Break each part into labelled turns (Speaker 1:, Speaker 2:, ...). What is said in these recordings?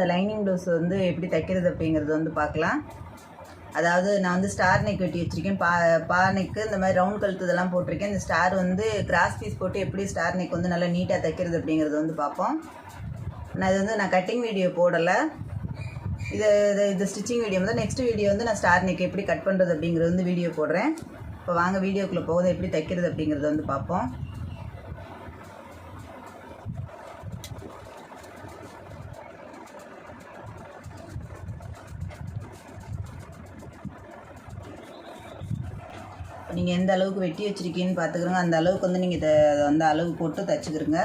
Speaker 1: இந்த lining blouse வந்து எப்படி தைக்கிறது அப்படிங்கிறது வந்து பார்க்கலாம். அதாவது நான் வந்து ஸ்டார் நெக் வெட்டி வச்சுருக்கேன். பா பா நெக்கு இந்த மாதிரி ரவுண்ட் கழுத்து இதெல்லாம் போட்டிருக்கேன். இந்த ஸ்டார் வந்து கிராஸ் பீஸ் போட்டு எப்படி ஸ்டார் நெக் வந்து நல்லா நீட்டாக தைக்கிறது அப்படிங்கிறது வந்து பார்ப்போம். நான் இது வந்து நான் கட்டிங் வீடியோ போடலை. இது இது இது ஸ்டிச்சிங் வீடியோ வந்து நெக்ஸ்ட் வீடியோ வந்து நான் ஸ்டார் நெக் எப்படி கட் பண்ணுறது அப்படிங்கிறது வந்து வீடியோ போடுறேன். இப்போ வாங்க வீடியோக்குள்ளே போகுது. எப்படி தைக்கிறது அப்படிங்கிறது வந்து பார்ப்போம். நீங்கள் எந்த அளவுக்கு வெட்டி வச்சுருக்கீங்கன்னு பார்த்துக்கிறோங்க அந்த அளவுக்கு வந்து நீங்கள் இதை அதை வந்து அளவு போட்டு தைச்சிக்கிறங்க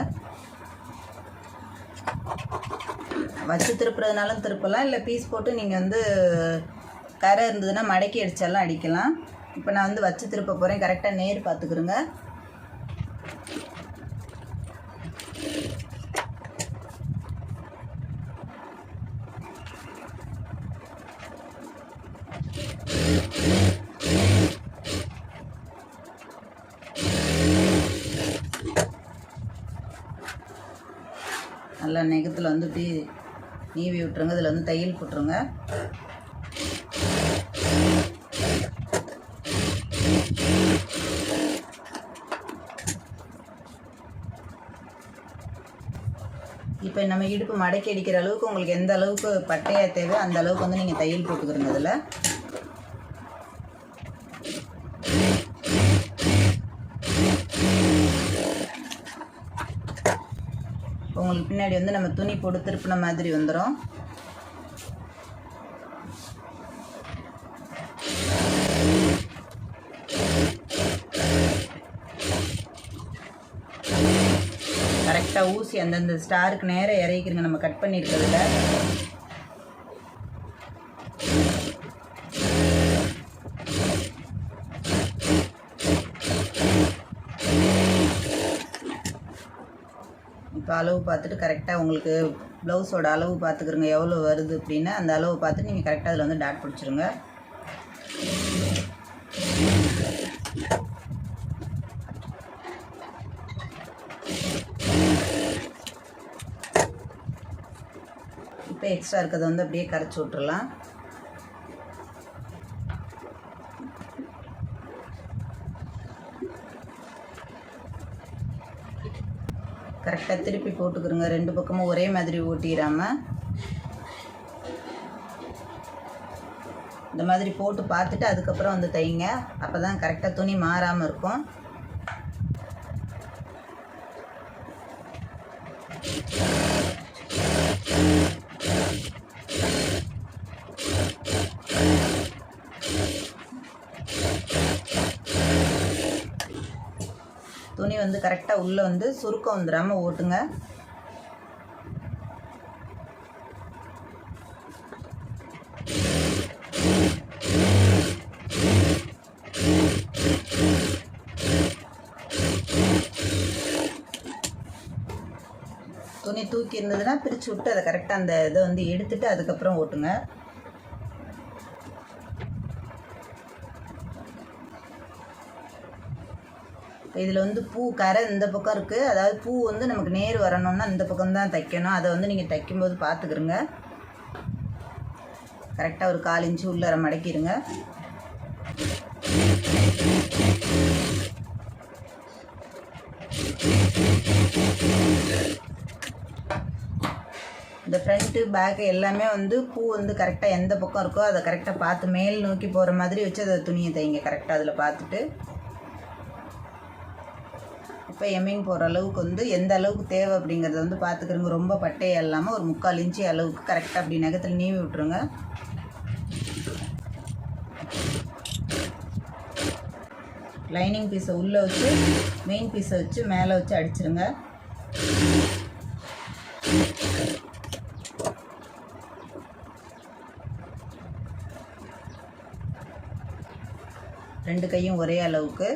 Speaker 1: வச்சு திருப்புறதுனாலும் திருப்பலாம். இல்லை பீஸ் போட்டு நீங்கள் வந்து கரை இருந்ததுன்னா மடக்கி அடித்தாலும் அடிக்கலாம். இப்போ நான் வந்து வச்சு திருப்ப போகிறேன் கரெக்டாக நேர் பார்த்துக்குறோங்க நல்லா நெகத்தில் வந்து இப்படி நீவி விட்டுருங்க. இதில் வந்து தையல் போட்டுருங்க. இப்போ நம்ம இடுப்பு மடக்கி அடிக்கிற அளவுக்கு உங்களுக்கு எந்த அளவுக்கு பட்டையாக தேவை அந்த அளவுக்கு வந்து நீங்கள் தையல் போட்டுக்கிறங்க அதில் உங்களுக்கு பின்னாடி வந்து நம்ம துணி போட்டு திருப்பின மாதிரி வந்துடும் கரெக்டாக ஊசி அந்தந்த ஸ்டாருக்கு நேராக இறக்கிருங்க. நம்ம கட் பண்ணியிருக்கிறதுல அளவு பார்த்துட்டு கரெக்டாக உங்களுக்கு ப்ளவுஸோட அளவு பார்த்துக்கிறங்க எவ்வளோ வருது அப்படின்னு அந்த அளவு பார்த்து நீங்கள் கரெக்டாக அதில் வந்து டாட் பிடிச்சிருங்க. இப்போ எக்ஸ்ட்ரா இருக்கிறத வந்து அப்படியே கரைச்சி விட்டுறலாம். கரெக்டாக திருப்பி போட்டுக்கிறோங்க. ரெண்டு பக்கமும் ஒரே மாதிரி ஓட்டிடாமல் இந்த மாதிரி போட்டு பார்த்துட்டு அதுக்கப்புறம் வந்து தைங்க அப்போ தான் கரெக்டாக துணி மாறாமல் இருக்கும் துணி வந்து கரெக்டாக உள்ளே வந்து சுருக்கம் வந்துடாமல் ஓட்டுங்க. துணி தூக்கி இருந்ததுன்னா பிரித்து விட்டு அதை கரெக்டாக அந்த இதை வந்து எடுத்துட்டு அதுக்கப்புறம் ஓட்டுங்க. இதில் வந்து பூ கரை இந்த பக்கம் இருக்குது அதாவது பூ வந்து நமக்கு நேர் வரணும்னா இந்த பக்கம் தான் தைக்கணும். அதை வந்து நீங்கள் தைக்கும்போது பார்த்துக்கிறங்க கரெக்டாக ஒரு கால் இன்ச்சு உள்ளர மடக்கிடுங்க இந்த ஃப்ரண்ட்டு பேக்கு எல்லாமே வந்து பூ வந்து கரெக்டாக எந்த பக்கம் இருக்கோ அதை கரெக்டாக பார்த்து மேல் நோக்கி போகிற மாதிரி வச்சு அதை துணியை தைங்க. கரெக்டாக அதில் பார்த்துட்டு. இப்போ எம்மிங் போகிற அளவுக்கு வந்து எந்த அளவுக்கு தேவை அப்படிங்கிறத வந்து பார்த்துக்கிறோங்க ரொம்ப பட்டையை இல்லாமல் ஒரு முக்கால் இன்ச்சு அளவுக்கு கரெக்டாக அப்படி நகத்தில் நீவி விட்ருங்க லைனிங் பீஸை உள்ளே வச்சு மெயின் பீஸை வச்சு மேலே வச்சு அடிச்சிருங்க. ரெண்டு கையும் ஒரே அளவுக்கு.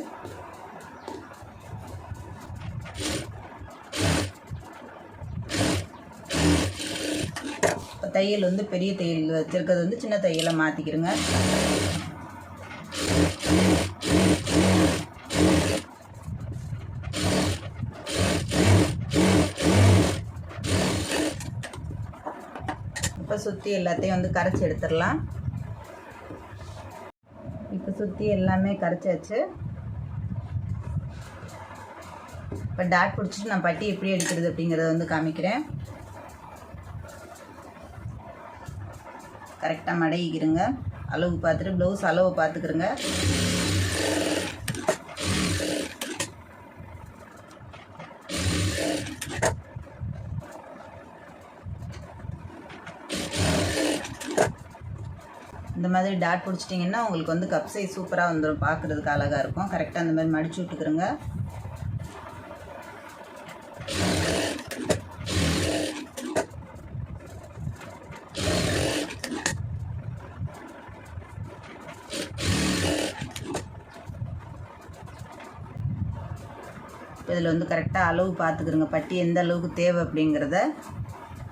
Speaker 1: தையல் வந்து பெரிய தையல் வச்சுருக்கிறது வந்து சின்ன தையலை மாற்றிக்கிறோங்க சுற்றி எல்லாத்தையும் வந்து கரைச்சி எடுத்துடலாம். இப்போ சுற்றி எல்லாமே கரைச்சாச்சு. இப்போ டாட் பிடிச்சிட்டு நான் பட்டி எப்படி எடுக்கிறது அப்படிங்கிறத வந்து காமிக்கிறேன். கரெக்டாக மடங்கிக்கிறங்க அளவு பார்த்துட்டு ப்ளவுஸ் அளவை பார்த்துக்கிறங்க இந்த மாதிரி டாட் பிடிச்சிட்டிங்கன்னா உங்களுக்கு வந்து கப் சைஸ் சூப்பராக வந்துடும் பார்க்குறதுக்கு அழகாக இருக்கும். கரெக்டாக அந்த மாதிரி மடிச்சு விட்டுக்கிறங்க இதில் வந்து கரெக்டாக அளவு பார்த்துக்கிறங்க பட்டி எந்த அளவுக்கு தேவை அப்படிங்கிறத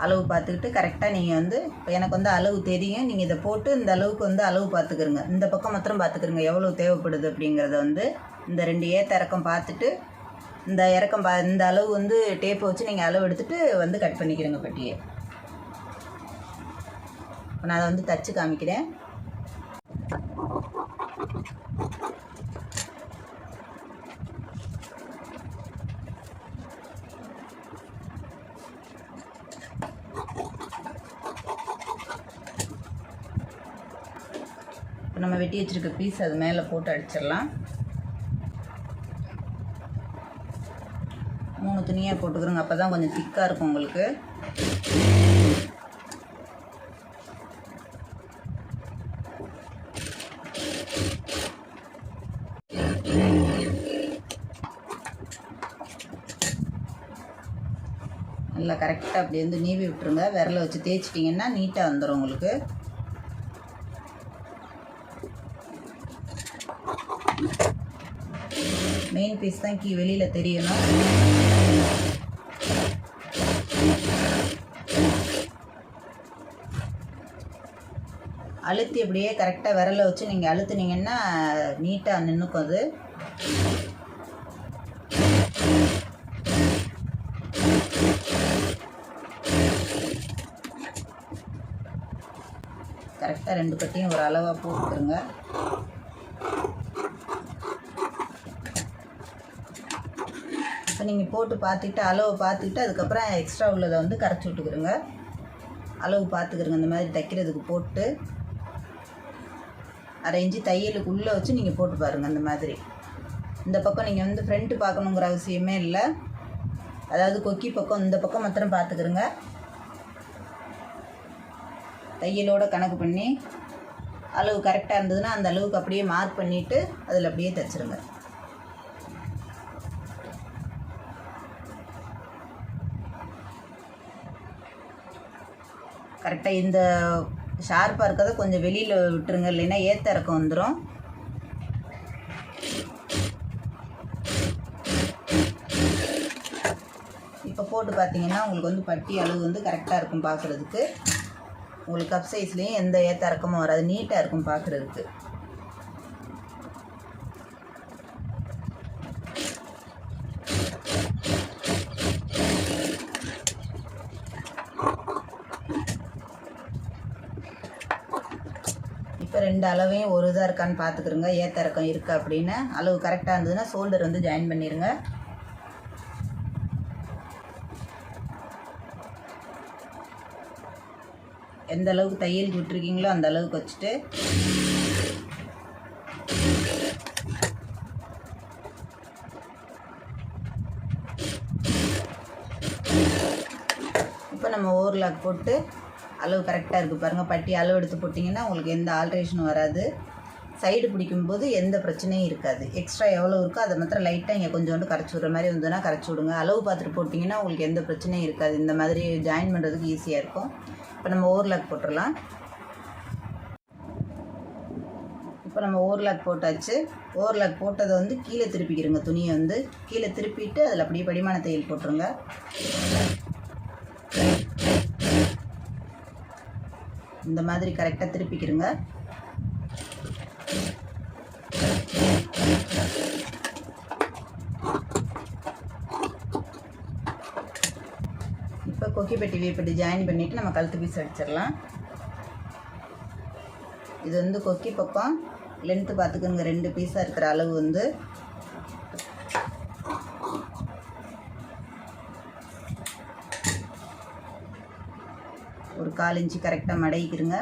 Speaker 1: அளவு பார்த்துக்கிட்டு கரெக்டாக நீங்கள் வந்து இப்போ எனக்கு வந்து அளவு தெரியும் நீங்கள் இதை போட்டு இந்த அளவுக்கு வந்து அளவு பார்த்துக்கிறங்க இந்த பக்கம் மாத்திரம் பார்த்துக்கிறங்க எவ்வளோ தேவைப்படுது அப்படிங்கிறத வந்து இந்த ரெண்டு ஏத்த இறக்கம் பார்த்துட்டு இந்த இறக்கம் பா இந்த அளவு வந்து டேப்பை வச்சு நீங்கள் அளவு எடுத்துகிட்டு வந்து கட் பண்ணிக்கிறோங்க பட்டியை. இப்போ நான் அதை வந்து தச்சு காமிக்கிறேன். இப்போ நம்ம வெட்டி வச்சிருக்க பீஸ் அது மேலே போட்டு அடிச்சிடலாம். மூணு துணியாக போட்டுக்கிறோங்க. அப்போ தான் கொஞ்சம் திக்காக இருக்கும் உங்களுக்கு. நல்லா கரெக்டாக அப்படி வந்து நீவி விட்டுருங்க. விரலை வச்சு தேய்ச்சிட்டிங்கன்னா நீட்டாக வந்துடும் உங்களுக்கு. மெயின் பீஸ் தான் கீ வெளியில் தெரியணும். அழுத்தி அப்படியே கரெக்டாக விரலை வச்சு நீங்கள் அழுத்துனீங்கன்னா நீட்டாக நின்றுக்கும் அது. கரெக்டாக ரெண்டு பட்டியும் ஒரு அளவாக போட்டுருங்க இப்போ நீங்கள் போட்டு பார்த்துக்கிட்டு அளவு பார்த்துக்கிட்டு அதுக்கப்புறம் எக்ஸ்ட்ரா உள்ளதை வந்து கரைச்சி விட்டுக்கிறோங்க அளவு பார்த்துக்கிறங்க இந்த மாதிரி தைக்கிறதுக்கு போட்டு அரை இன்ச்சு தையலுக்கு உள்ளே வச்சு நீங்கள் போட்டு பாருங்கள் அந்த மாதிரி. இந்த பக்கம் நீங்கள் வந்து ஃப்ரண்ட்டு பார்க்கணுங்கிற அவசியமே இல்லை. அதாவது கொக்கி பக்கம் இந்த பக்கம் மாத்திரம் பார்த்துக்கிறங்க தையலோட கணக்கு பண்ணி அளவு கரெக்டாக இருந்ததுன்னா அந்த அளவுக்கு அப்படியே மார்க் பண்ணிவிட்டு அதில் அப்படியே தைச்சிருங்க. கரெக்டாக இந்த ஷார்ப்பாக இருக்கிறத கொஞ்சம் வெளியில் விட்டுருங்க இல்லைன்னா ஏற்ற இறக்கம் வந்துடும் இப்போ போட்டு பார்த்தீங்கன்னா உங்களுக்கு வந்து பட்டி அளவு வந்து கரெக்டாக இருக்கும் பார்க்குறதுக்கு உங்களுக்கு கப் சைஸ்லேயும் எந்த ஏற்ற இறக்கமும் வராது நீட்டாக இருக்கும் பார்க்குறதுக்கு இப்போ ரெண்டு அளவையும் ஒரு இதாக இருக்கான்னு பார்த்துக்கிறோங்க ஏற்ற இறக்கம் இருக்கா அப்படின்னு. அளவு கரெக்டாக இருந்ததுன்னா ஷோல்டர் வந்து ஜாயின் பண்ணிடுங்க எந்த அளவுக்கு தையல் விட்டுருக்கீங்களோ அந்த அளவுக்கு வச்சுட்டு இப்போ நம்ம ஓவர்லாக் போட்டு அளவு கரெக்டாக இருக்குது பாருங்கள் பட்டி அளவு எடுத்து போட்டிங்கன்னா உங்களுக்கு எந்த ஆல்ட்ரேஷனும் வராது. சைடு பிடிக்கும்போது எந்த பிரச்சனையும் இருக்காது. எக்ஸ்ட்ரா எவ்வளோ இருக்கோ அதை மாத்திரம் லைட்டாக இங்கே கொஞ்சோண்டு கரைச்சி விட்ற மாதிரி இருந்ததுன்னா கரைச்சி விடுங்க. அளவு பார்த்துட்டு போட்டிங்கன்னா உங்களுக்கு எந்த பிரச்சனையும் இருக்காது. இந்த மாதிரி ஜாயின் பண்ணுறதுக்கு ஈஸியாக இருக்கும். இப்போ நம்ம ஓவர்லாக் போட்டுடலாம் இப்போ நம்ம ஓவர்லாக் போட்டாச்சு. ஓவர்லாக் போட்டதை வந்து கீழே திருப்பிக்கிறோங்க துணியை வந்து கீழே திருப்பிட்டு அதில் அப்படியே படிமான தையல் போட்டுருங்க. இந்த மாதிரி கரெக்டாக திருப்பிக்கிடுங்க இப்போ கொக்கி பெட்டியில் இப்படி ஜாயின் பண்ணிவிட்டு நம்ம கழுத்து பீஸ் அடிச்சிடலாம். இது வந்து கொக்கி பக்கம். லென்த்து பார்த்துக்குங்க ரெண்டு பீஸாக இருக்கிற அளவு வந்து. கால் இன்ச்சு கரெக்டாக மடக்கிருங்க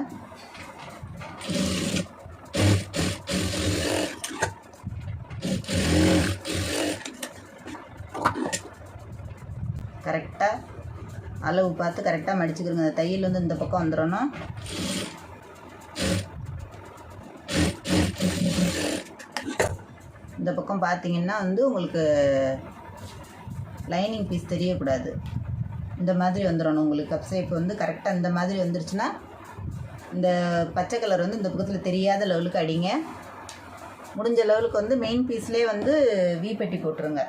Speaker 1: கரெக்டாக அளவு பார்த்து கரெக்டாக மடிச்சுக்கிறோங்க அந்த தையல் வந்து இந்த பக்கம் வந்துடணும். இந்த பக்கம் பார்த்தீங்கன்னா வந்து உங்களுக்கு லைனிங் பீஸ் தெரியக்கூடாது. இந்த மாதிரி வந்துடணும் உங்களுக்கு. கப் ஷேப் வந்து கரெக்டாக இந்த மாதிரி வந்துருச்சுன்னா இந்த பச்சை கலர் வந்து இந்த பக்கத்தில் தெரியாத லெவலுக்கு அடிங்க. முடிஞ்ச லெவலுக்கு வந்து மெயின் பீஸ்லேயே வந்து வி பெட்டி போட்டுருங்க.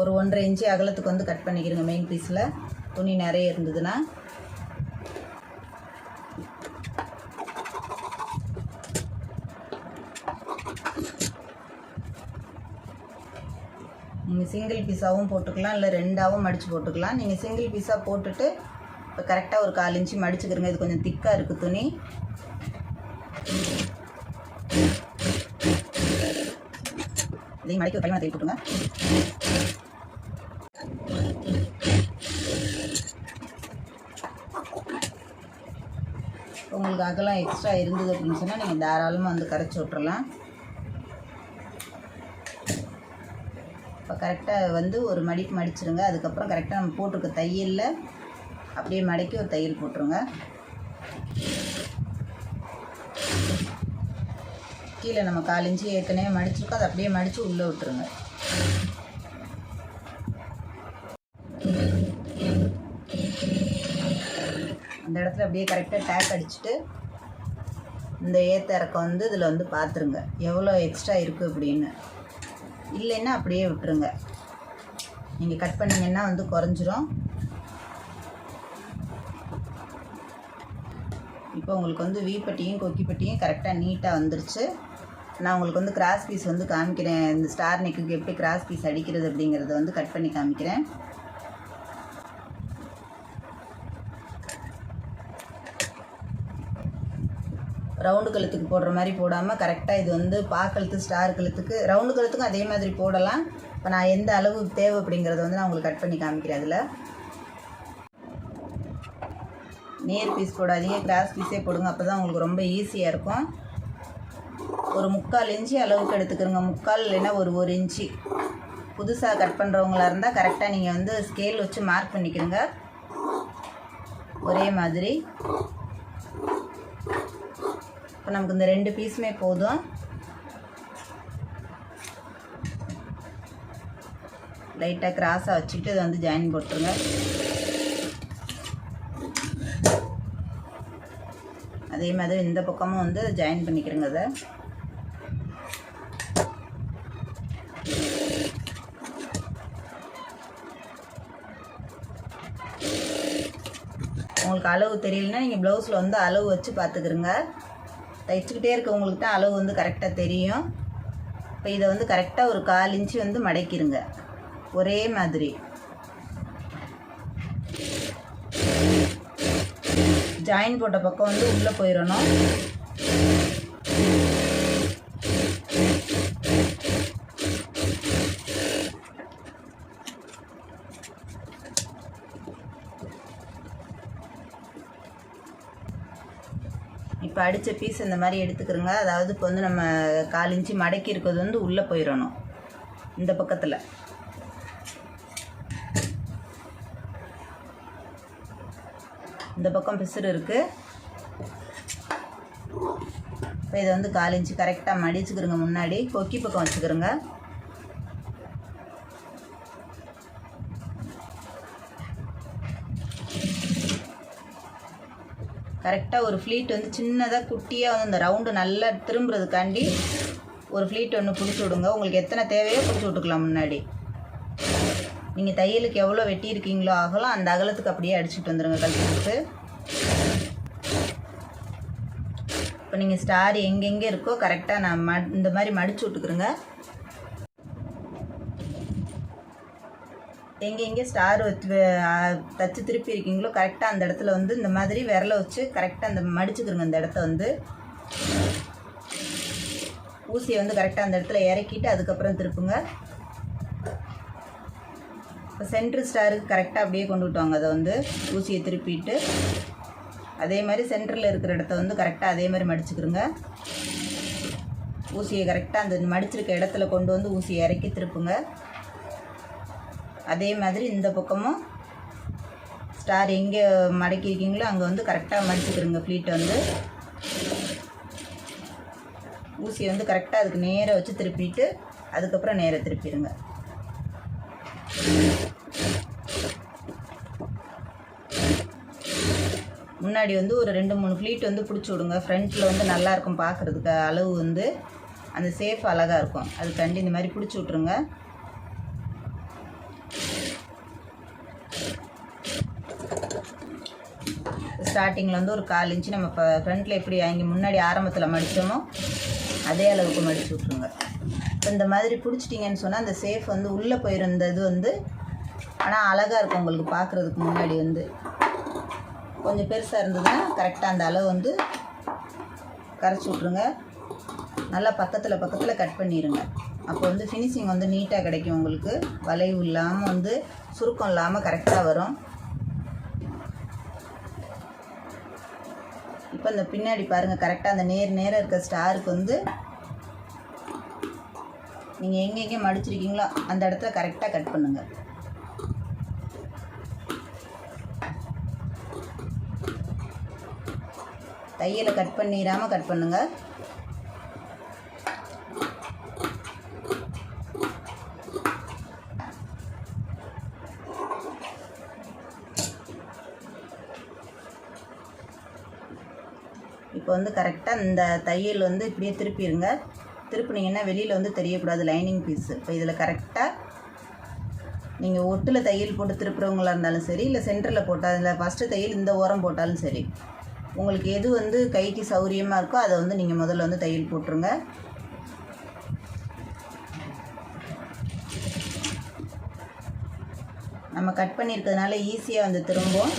Speaker 1: ஒரு ஒன்றரை இன்ச்சு அகலத்துக்கு வந்து கட் பண்ணிக்கிறங்க மெயின் பீஸில் துணி நிறைய இருந்ததுன்னா. நீங்கள் சிங்கிள் பீஸாகவும் போட்டுக்கலாம் இல்லை ரெண்டாவும் மடித்து போட்டுக்கலாம். நீங்கள் சிங்கிள் பீஸாக போட்டுட்டு இப்போ கரெக்டாக ஒரு கால் இன்ச்சு மடிச்சுக்கிறங்க இது கொஞ்சம் திக்காக இருக்குது துணி. இதையும் மடிக்க கைமா தேடி போட்டுங்க உங்களுக்கு அகலம் எக்ஸ்ட்ரா இருந்தது அப்படின்னு சொன்னால் நீங்கள் தாராளமாக வந்து கரைச்சி விட்றலாம் இப்போ கரெக்டாக வந்து ஒரு மடிப்பு மடிச்சிருங்க. அதுக்கப்புறம் கரெக்டாக நம்ம போட்டிருக்க தையலில் அப்படியே மடக்கி ஒரு தையல் போட்டுருங்க. கீழே நம்ம காலிஞ்சி ஏற்கனவே மடிச்சிருக்கோம். அதை அப்படியே மடித்து உள்ளே விட்டுருங்க. அந்த இடத்துல அப்படியே கரெக்டாக டேக் அடிச்சுட்டு இந்த ஏத்த இறக்கம் வந்து இதில் வந்து பார்த்துருங்க எவ்வளோ எக்ஸ்ட்ரா இருக்குது அப்படின்னு. இல்லைன்னா அப்படியே விட்டுருங்க. நீங்கள் கட் பண்ணிங்கன்னா வந்து குறைஞ்சிரும். இப்போ உங்களுக்கு வந்து வீப்பட்டியும் கொக்கிப்பட்டியும் கரெக்டாக நீட்டாக வந்துருச்சு. நான் உங்களுக்கு வந்து கிராஸ் பீஸ் வந்து காமிக்கிறேன். இந்த ஸ்டார் நெக்குக்கு எப்படி கிராஸ் பீஸ் அடிக்கிறது அப்படிங்கிறத வந்து கட் பண்ணி காமிக்கிறேன். ரவுண்டு கழுத்துக்கு போடுற மாதிரி போடாமல் கரெக்டாக இது வந்து பா கழுத்து ஸ்டார் கழுத்துக்கு ரவுண்டு கழுத்துக்கும் அதே மாதிரி போடலாம். இப்போ நான் எந்த அளவு தேவை அப்படிங்கிறத வந்து நான் உங்களுக்கு கட் பண்ணி காமிக்கிறேன் அதில். நேர் பீஸ் போடாதீங்க கிராஸ் பீஸே போடுங்க அப்போ தான் உங்களுக்கு ரொம்ப ஈஸியாக இருக்கும். ஒரு முக்கால் இன்ச்சு அளவுக்கு எடுத்துக்கிறோங்க முக்கால் இல்லைன்னா ஒரு ஒரு இன்ச்சு. புதுசாக கட் பண்ணுறவங்களா இருந்தால் கரெக்டாக நீங்கள் வந்து ஸ்கேல் வச்சு மார்க் பண்ணிக்கிறங்க ஒரே மாதிரி. அப்போ நமக்கு இந்த ரெண்டு பீஸுமே போதும். லைட்டாக கிராஸாக வச்சுக்கிட்டு இதை வந்து ஜாயின் போட்டுருங்க. அதே மாதிரி இந்த பக்கமும் வந்து ஜாயின் பண்ணிக்கிறேங்க அதை உங்களுக்கு அளவு தெரியலன்னா நீங்கள் ப்ளவுஸில் வந்து அளவு வச்சு பார்த்துக்குறங்க தைச்சிக்கிட்டே இருக்கவங்களுக்கு தான் அளவு வந்து கரெக்டாக தெரியும். இப்போ இதை வந்து கரெக்டாக ஒரு கால் இன்ச்சு வந்து மடக்கிருங்க. ஒரே மாதிரி. ஜாயின் போட்ட பக்கம் வந்து உள்ளே போயிடணும் இப்போ அடித்த பீஸ் இந்த மாதிரி எடுத்துக்கிறோங்க அதாவது இப்போ வந்து நம்ம கால் இன்ச்சு மடக்கி இருக்கிறது வந்து உள்ளே போயிடணும். இந்த பக்கத்தில். இந்த பக்கம் பிசுறு இருக்குது இப்போ இதை வந்து கால் இன்ச்சு கரெக்டாக மடிச்சுக்கிறோங்க முன்னாடி. கொக்கி பக்கம் வச்சுக்கிறோங்க. கரெக்டாக ஒரு ஃப்ளீட் வந்து சின்னதாக குட்டியாக வந்து அந்த ரவுண்டு நல்லா திரும்புறதுக்காண்டி ஒரு ஃப்ளீட் ஒன்று பிடிச்சி விடுங்க. உங்களுக்கு எத்தனை தேவையோ பிடிச்சி விட்டுக்கலாம் முன்னாடி. நீங்கள் தையலுக்கு எவ்வளோ வெட்டியிருக்கீங்களோ அகலம் அந்த அகலத்துக்கு அப்படியே அடிச்சுட்டு வந்துடுங்க கழுத்துக்கு. இப்போ நீங்கள் ஸ்டார் எங்கெங்கே இருக்கோ கரெக்டாக நான் ம இந்த மாதிரி மடிச்சு விட்டுக்குறேங்க. எங்கே ஸ்டார் தச்சு திருப்பி இருக்கீங்களோ கரெக்டாக அந்த இடத்துல வந்து இந்த மாதிரி விரலை வச்சு கரெக்டாக அந்த மடிச்சுக்கிறங்க அந்த இடத்த வந்து. ஊசியை வந்து கரெக்டாக அந்த இடத்துல இறக்கிட்டு அதுக்கப்புறம் திருப்புங்க. இப்போ சென்ட்ரு ஸ்டாருக்கு கரெக்டாக அப்படியே கொண்டு விட்டுவாங்க அதை வந்து ஊசியை திருப்பிட்டு. அதே மாதிரி சென்டரில் இருக்கிற இடத்த வந்து கரெக்டாக அதே மாதிரி மடிச்சுக்கிறோங்க ஊசியை கரெக்டாக அந்த மடிச்சிருக்க இடத்துல கொண்டு வந்து ஊசியை இறக்கி திருப்புங்க. அதே மாதிரி இந்த பக்கமும் ஸ்டார் எங்கே மடக்கியிருக்கீங்களோ அங்கே வந்து கரெக்டாக மடிச்சுக்கிறோங்க ஃப்ளீட்டை வந்து. ஊசியை வந்து கரெக்டாக அதுக்கு நேராக வச்சு திருப்பிட்டு அதுக்கப்புறம் நேராக திருப்பிடுங்க. முன்னாடி வந்து ஒரு ரெண்டு மூணு ஃப்ளீட் வந்து பிடிச்சி விடுங்க. ஃப்ரண்ட்டில் வந்து நல்லாயிருக்கும் பார்க்குறதுக்கு அளவு வந்து அந்த சேஃப் அழகாக இருக்கும். அதுக்காண்டி இந்த மாதிரி பிடிச்சி விட்ருங்க ஸ்டார்டிங்கில் வந்து ஒரு கால் இன்ச்சு நம்ம இப்போ ஃப்ரண்ட்டில் எப்படி அங்கே முன்னாடி ஆரம்பத்தில் மடித்தோமோ அதே அளவுக்கு மடித்து விட்ருங்க இப்போ இந்த மாதிரி பிடிச்சிட்டிங்கன்னு சொன்னால் அந்த சேஃப் வந்து உள்ளே போயிருந்த இது வந்து ஆனால் அழகாக இருக்கும் உங்களுக்கு பார்க்குறதுக்கு முன்னாடி வந்து. கொஞ்சம் பெருசாக இருந்ததுன்னா கரெக்டாக அந்த அளவு வந்து கரைச்சி விட்ருங்க நல்லா பக்கத்தில் பக்கத்தில் கட் பண்ணிடுங்க அப்போ வந்து ஃபினிஷிங் வந்து நீட்டாக கிடைக்கும் உங்களுக்கு. வளைவு இல்லாமல் வந்து சுருக்கம் இல்லாமல் கரெக்டாக வரும். இப்போ இந்த பின்னாடி பாருங்கள் கரெக்டாக அந்த நேர் நேராக இருக்க ஸ்டாருக்கு வந்து நீங்கள் எங்கெங்கே மடிச்சிருக்கீங்களோ அந்த இடத்துல கரெக்டாக கட் பண்ணுங்கள் தையலை கட் பண்ணிடாமல் கட் பண்ணுங்கள் இப்போ வந்து கரெக்டாக இந்த தையல் வந்து இப்படியே திருப்பிடுங்க திருப்பினீங்கன்னா வெளியில் வந்து தெரியக்கூடாது லைனிங் பீஸு இப்போ இதில் கரெக்டாக நீங்கள் ஒட்டில் தையல் போட்டு திருப்புறவங்களா இருந்தாலும் சரி இல்லை சென்டரில் போட்டால் அதில் ஃபஸ்ட்டு தையல் இந்த ஓரம் போட்டாலும் சரி உங்களுக்கு எது வந்து கைக்கு சௌரியமாக இருக்கோ அதை வந்து நீங்கள் முதல்ல வந்து தையல் போட்டுருங்க. நம்ம கட் பண்ணியிருக்கிறதுனால ஈஸியாக வந்து திரும்பும்.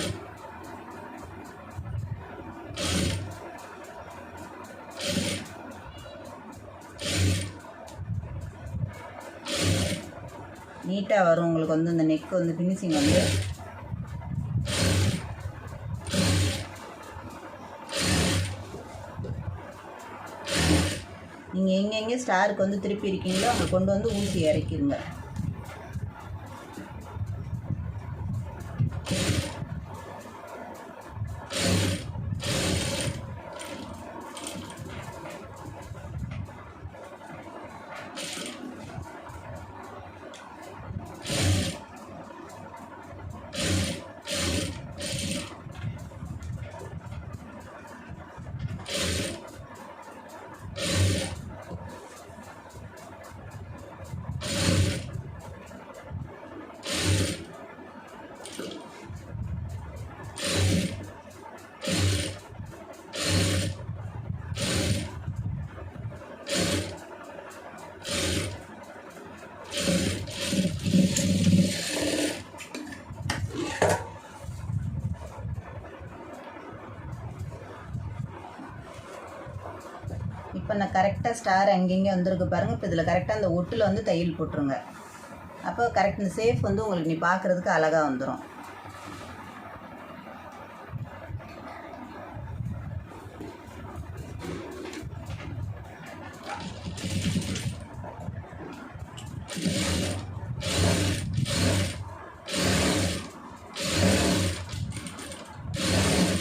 Speaker 1: நீட்டாக வரும். உங்களுக்கு வந்து இந்த நெக் வந்து ஃபினிஷிங் வந்து. நீங்கள் எங்கெங்கே ஸ்டாருக்கு வந்து திருப்பி இருக்கீங்களோ அங்கே கொண்டு வந்து ஊசி இறக்கிடுங்க இப்போ நான் கரெக்டாக ஸ்டார் அங்கங்கே வந்திருக்கு பாருங்கள் இப்போ இதில் கரெக்டாக அந்த ஒட்டில் வந்து தையல் போட்டுருங்க. அப்போ கரெக்ட் இந்த சேஃப் வந்து உங்களுக்கு நீ பார்க்குறதுக்கு அழகாக வந்துடும்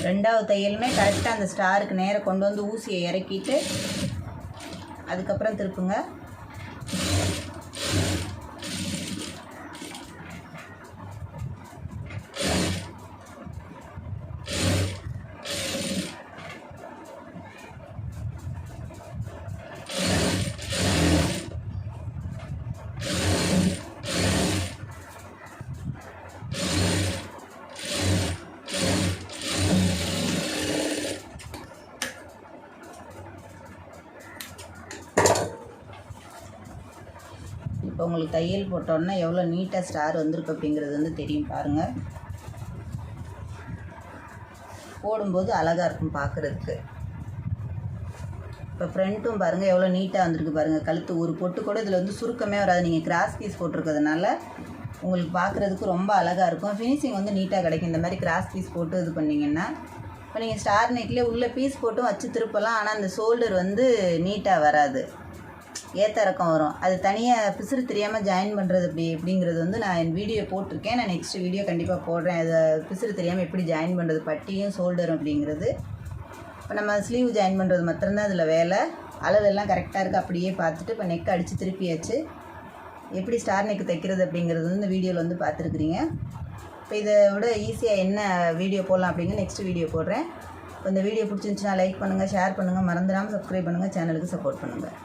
Speaker 1: ரெண்டாவது தையலுமே கரெக்டாக அந்த ஸ்டாருக்கு நேராக கொண்டு வந்து ஊசியை இறக்கிட்டு அதுக்கப்புறம் திருப்புங்க. உங்களுக்கு தையல் போட்டோன்னா எவ்வளோ நீட்டாக ஸ்டார் வந்திருக்கு அப்படிங்கிறது வந்து தெரியும் பாருங்கள் போடும்போது அழகாக இருக்கும் பார்க்குறதுக்கு இப்போ ஃப்ரண்ட்டும் பாருங்கள் எவ்வளோ நீட்டாக வந்திருக்கு பாருங்கள் கழுத்து ஒரு பொட்டு கூட இதில் வந்து சுருக்கமே வராது. நீங்கள் கிராஸ் பீஸ் போட்டிருக்கிறதுனால உங்களுக்கு பார்க்குறதுக்கு ரொம்ப அழகாக இருக்கும். ஃபினிஷிங் வந்து நீட்டாக கிடைக்கும். இந்த மாதிரி கிராஸ் பீஸ் போட்டு இது பண்ணிங்கன்னா இப்போ நீங்கள் ஸ்டார் நெக்லேயே உள்ளே பீஸ் போட்டும் வச்சு திருப்பலாம். ஆனால் அந்த ஷோல்டர் வந்து நீட்டாக வராது. ஏற்ற இறக்கம் வரும். அது தனியாக பிசுறு தெரியாமல் ஜாயின் பண்ணுறது அப்படி எப்படிங்கிறது வந்து நான் என் வீடியோ போட்டிருக்கேன். நான் நெக்ஸ்ட் வீடியோ கண்டிப்பாக போடுறேன். அது பிசுறு தெரியாமல் எப்படி ஜாயின் பண்ணுறது பட்டியும் ஷோல்டரும் அப்படிங்கிறது. இப்போ நம்ம ஸ்லீவ் ஜாயின் பண்ணுறது மாத்திரம்தான் அதில் வேலை. அளவெல்லாம் கரெக்டாக இருக்குது அப்படியே பார்த்துட்டு இப்போ நெக் அடித்து திருப்பியாச்சு. எப்படி ஸ்டார் நெக் தைக்கிறது அப்படிங்கிறது வந்து இந்த வீடியோவில் வந்து பார்த்துருக்குறீங்க. இப்போ இதை விட ஈஸியாக என்ன வீடியோ போடலாம் அப்படிங்கிற நெக்ஸ்ட் வீடியோ போடுறேன். இப்போ இந்த வீடியோ பிடிச்சிருந்துச்சுன்னா லைக் பண்ணுங்கள் ஷேர் பண்ணுங்கள் மறந்துடாமல் சப்ஸ்கிரைப் பண்ணுங்கள் சேனலுக்கு சப்போர்ட் பண்ணுங்கள்